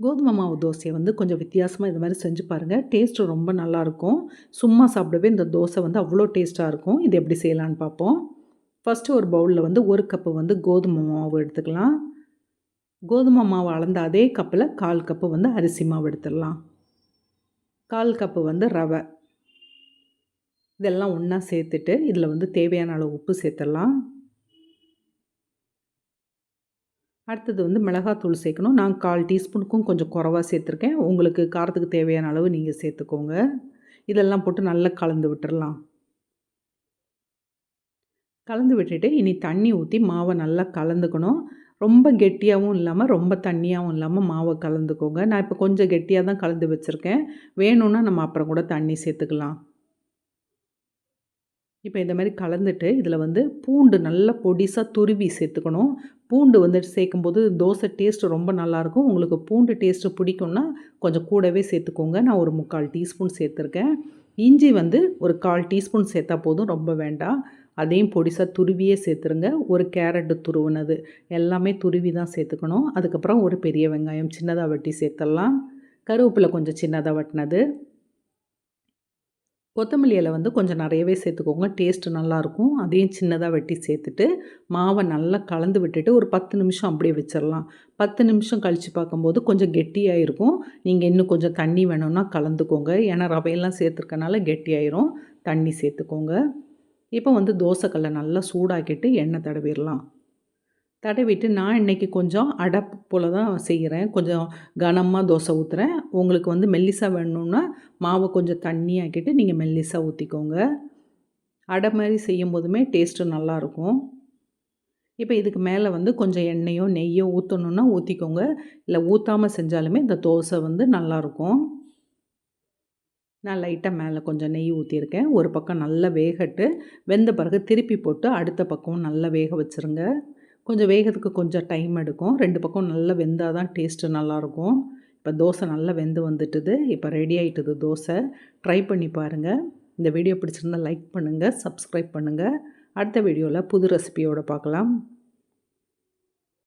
கோதுமை மாவு தோசையை வந்து கொஞ்சம் வித்தியாசமாக இது மாதிரி செஞ்சு பாருங்கள் டேஸ்ட்டு ரொம்ப நல்லாயிருக்கும். சும்மா சாப்பிடவே இந்த தோசை வந்து அவ்வளோ டேஸ்ட்டாக இருக்கும். இது எப்படி செய்யலான்னு பார்ப்போம். ஃபஸ்ட்டு ஒரு பவுலில் வந்து ஒரு கப்பு வந்து கோதுமை மாவு எடுத்துக்கலாம். கோதுமை மாவு அளந்த அதே கப்பில் கால் கப்பு வந்து அரிசி மாவு எடுத்துடலாம். கால் கப்பு வந்து ரவை. இதெல்லாம் ஒன்றா சேர்த்துட்டு இதில் வந்து தேவையான அளவு உப்பு சேர்த்துடலாம். அடுத்தது வந்து மிளகாத்தூள் சேர்க்கணும். நான் கால் டீஸ்பூனுக்கும் கொஞ்சம் குறவாக சேர்த்துருக்கேன். உங்களுக்கு காரத்துக்கு தேவையான அளவு நீங்கள் சேர்த்துக்கோங்க. இதெல்லாம் போட்டு நல்லா கலந்து விட்டுறலாம். கலந்து விட்டுட்டு இனி தண்ணி ஊற்றி மாவை நல்லா கலந்துக்கணும். ரொம்ப கெட்டியாகவும் இல்லாமல் ரொம்ப தண்ணியாகவும் இல்லாமல் மாவை கலந்துக்கோங்க. நான் இப்போ கொஞ்சம் கெட்டியாக தான் கலந்து வச்சுருக்கேன். வேணும்னா நம்ம அப்புறம் கூட தண்ணி சேர்த்துக்கலாம். இப்போ இந்த மாதிரி கலந்துட்டு இதில் வந்து பூண்டு நல்லா பொடிசாக துருவி சேர்த்துக்கணும். பூண்டு வந்து சேர்க்கும்போது தோசை டேஸ்ட்டு ரொம்ப நல்லாயிருக்கும். உங்களுக்கு பூண்டு டேஸ்ட்டு பிடிக்கும்னா கொஞ்சம் கூடவே சேர்த்துக்கோங்க. நான் ஒரு முக்கால் டீஸ்பூன் சேர்த்துருக்கேன். இஞ்சி வந்து ஒரு கால் டீஸ்பூன் சேர்த்தா போதும் ரொம்ப வேண்டாம். அதையும் பொடிசாக துருவியே சேர்த்துருங்க. ஒரு கேரட்டு துருவினது எல்லாமே துருவி தான் சேர்த்துக்கணும். அதுக்கப்புறம் ஒரு பெரிய வெங்காயம் சின்னதாக வெட்டி சேர்த்துடலாம். கருவேப்பிலை கொஞ்சம் சின்னதாக வெட்டினது. கொத்தமல்லி இலை வந்து கொஞ்சம் நிறையவே சேர்த்துக்கோங்க. டேஸ்ட்டு நல்லாயிருக்கும். அதையும் சின்னதாக வெட்டி சேர்த்துட்டு மாவை நல்லா கலந்து விட்டுட்டு ஒரு பத்து நிமிஷம் அப்படியே வச்சிடலாம் பத்து நிமிஷம் கழித்து பார்க்கும்போது கொஞ்சம் கெட்டியாக இருக்கும் நீங்கள் இன்னும் கொஞ்சம் தண்ணி வேணும்னா கலந்துக்கோங்க. ஏன்னா ரவையெல்லாம் சேர்த்துருக்கனால கெட்டியாயிரும். தண்ணி சேர்த்துக்கோங்க. இப்போ வந்து தோசைக்கல்லை நல்லா சூடாக்கிட்டு எண்ணெய் தடவிடலாம் தடவிட்டு நான் இன்றைக்கி கொஞ்சம் அடை போல் தான் செய்கிறேன் கொஞ்சம் கனமாக தோசை ஊற்றுறேன் உங்களுக்கு வந்து மெல்லிசாக வேணும்னா மாவை கொஞ்சம் தண்ணி ஆக்கிட்டு நீங்கள் மெல்லிசாக ஊற்றிக்கோங்க அடை மாதிரி செய்யும் போதுமே டேஸ்ட்டு நல்லாயிருக்கும். இப்போ இதுக்கு மேலே வந்து கொஞ்சம் எண்ணெயோ நெய்யோ ஊற்றணுன்னா ஊற்றிக்கோங்க இல்லை ஊற்றாமல் செஞ்சாலுமே இந்த தோசை வந்து நல்லாயிருக்கும். நான் லைட்டாக மேலே கொஞ்சம் நெய் ஊற்றிருக்கேன் ஒரு பக்கம் நல்லா வேகட்டு. வெந்த பிறகு திருப்பி போட்டு அடுத்த பக்கம் நல்லா வேக வச்சுருங்க. கொஞ்சம் வேகிறதுக்கு கொஞ்சம் டைம் எடுக்கும். ரெண்டு பக்கம் நல்லா வெந்தால் தான் டேஸ்ட்டு நல்லாயிருக்கும். இப்போ தோசை நல்லா வெந்து வந்துட்டுது. இப்போ ரெடி ஆகிட்டுது தோசை. ட்ரை பண்ணி பாருங்கள் இந்த வீடியோ பிடிச்சிருந்தால் லைக் பண்ணுங்கள் சப்ஸ்கிரைப் பண்ணுங்கள் அடுத்த வீடியோவில் புது ரெசிபியோடு பார்க்கலாம்.